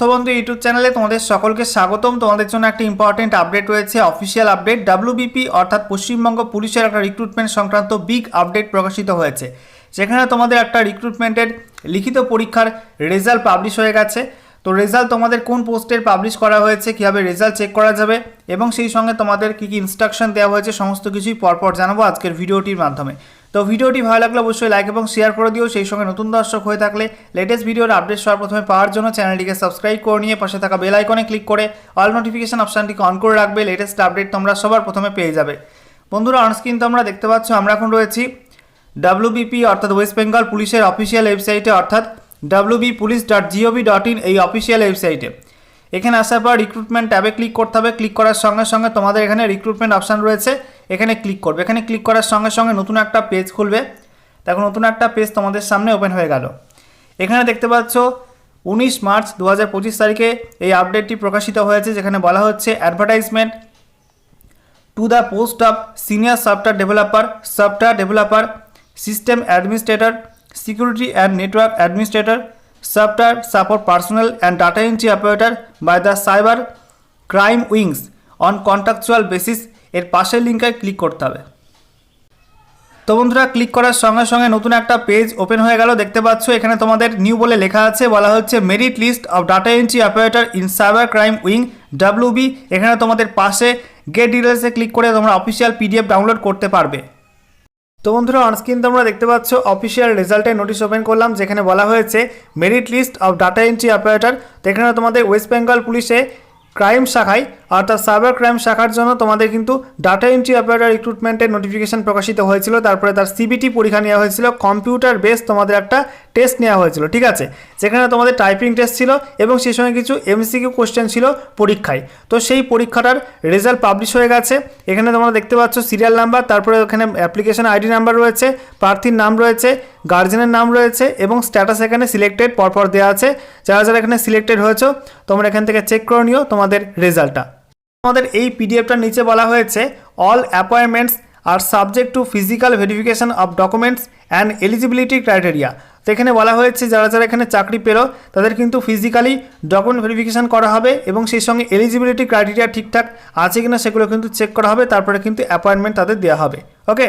তথ্যবন্ধু YouTube চ্যানেলে তোমাদের সকলকে স্বাগতম। তোমাদের জন্য একটা ইম্পর্টেন্ট আপডেট রয়েছে। অফিসিয়াল আপডেট ডাব্লিউবিপি অর্থাৎ পশ্চিমবঙ্গ পুলিশের একটা রিক্রুটমেন্ট সংক্রান্ত বিগ আপডেট প্রকাশিত হয়েছে। সেখানে তোমাদের একটা রিক্রুটমেন্টের লিখিত পরীক্ষার রেজাল্ট পাবলিশ হয়ে গেছে। তো রেজাল্ট তোমাদের কোন পোস্টের পাবলিশ করা হয়েছে, কীভাবে রেজাল্ট চেক করা যাবে এবং সেই সঙ্গে তোমাদের কী কী ইনস্ট্রাকশন দেওয়া হয়েছে সমস্ত কিছুই পরপর জানাব আজকের ভিডিওটির মাধ্যমে। তো ভিডিওটি ভালো লাগলে অবশ্যই লাইক এবং শেয়ার করে দিও, সেই সঙ্গে নতুন দর্শক হয়ে থাকলে লেটেস্ট ভিডিওর আপডেট সবার প্রথমে পাওয়ার জন্য চ্যানেলটিকে সাবস্ক্রাইব করে নিয়ে পাশে থাকা বেল আইকনে ক্লিক করে অল নোটিফিকেশন অপশানটিকে অন করে রাখবে লেটেস্ট আপডেট তোমরা সবার প্রথমে পেয়ে যাবে। বন্ধুরা অনস্ক্রিন তোমরা দেখতে পাচ্ছ, আমরা এখন রয়েছি ডাব্লিউবিপি অর্থাৎ ওয়েস্ট বেঙ্গল পুলিশের অফিসিয়াল ওয়েবসাইটে অর্থাৎ WB police dot GOV dot in এই অফিসিয়াল ওয়েবসাইটে এখানে আসার পর রিক্রুটমেন্ট ট্যাবে ক্লিক করতে হবে। ক্লিক করার সঙ্গে সঙ্গে তোমাদের এখানে রিক্রুটমেন্ট অপশান রয়েছে। এখানে ক্লিক করবে। এখানে ক্লিক করার সঙ্গে সঙ্গে নতুন একটা পেজ খুলবে। দেখো, নতুন একটা পেজ তোমাদের সামনে ওপেন হয়ে গেল। এখানে দেখতে পাচ্ছ, উনিশ মার্চ দু হাজার পঁচিশ তারিখে এই আপডেটটি প্রকাশিত হয়েছে, যেখানে বলা হচ্ছে advertisement to the post of senior software developer software developer system administrator security and network administrator, software support personal and data entry operator by the cyber crime wings on contractual basis, এর পাশের লিঙ্কে click করতে হবে। তো বন্ধুরা, click করার সঙ্গে সঙ্গে নতুন একটা পেজ ওপেন হয়ে গেল, দেখতে পাচ্ছ এখানে তোমাদের নিউ বলে লেখা আছে, বলা হচ্ছে merit list of data entry operator in cyber crime wing WB এখানে তোমাদের পাশে গেট ডিটেলসে ক্লিক করে তোমরা অফিসিয়াল পিডিএফ ডাউনলোড করতে পারবে। তো বন্ধুরা অনস্ক্রিন তোমরা দেখতে পাচ্ছ অফিসিয়াল রেজাল্টের নোটিশ ওপেন করলাম, যেখানে বলা হয়েছে merit list of data entry operator তো এখানে তোমাদের ওয়েস্ট বেঙ্গল পুলিশে ক্রাইম শাখায় অর্থাৎ সাইবার ক্রাইম শাখার জন্য তোমাদের কিন্তু ডাটা এন্ট্রি অপারেটর রিক্রুটমেন্টের নোটিফিকেশন প্রকাশিত হয়েছিল। তারপরে তার সিবিটি পরীক্ষা নেওয়া হয়েছিল। কম্পিউটার বেস তোমাদের একটা টেস্ট নেওয়া হয়েছিল, ঠিক আছে? যেখানে তোমাদের টাইপিং টেস্ট ছিল এবং সেই সঙ্গে কিছু এমসিকিউ কোশ্চেন ছিল পরীক্ষায়। তো সেই পরীক্ষাটার রেজাল্ট পাবলিশ হয়ে গেছে। এখানে তোমরা দেখতে পাচ্ছ সিরিয়াল নাম্বার তারপরে ওখানে অ্যাপ্লিকেশন আইডি নাম্বার রয়েছে, প্রার্থীর নাম রয়েছে গার্জেনের নাম রয়েছে এবং স্ট্যাটাস এখানে সিলেক্টেড পরপর দেওয়া আছে। যারা যারা এখানে সিলেক্টেড হয়েছে, তোমরা এখান থেকে চেক করে নিও তোমাদের রেজাল্টটা আমাদের এই পিডিএফটার নিচে বলা হয়েছে all appointments are subject to physical verification of documents and eligibility criteria তো এখানে বলা হয়েছে, যারা যারা এখানে চাকরি পেল, তাদের কিন্তু ফিজিক্যালি ডকুমেন্ট ভেরিফিকেশান করা হবে এবং সেই সঙ্গে এলিজিবিলিটি ক্রাইটেরিয়া ঠিকঠাক আছে কিনা সেগুলো কিন্তু চেক করা হবে, তারপরে কিন্তু অ্যাপয়েন্টমেন্ট তাদের দেওয়া হবে। ওকে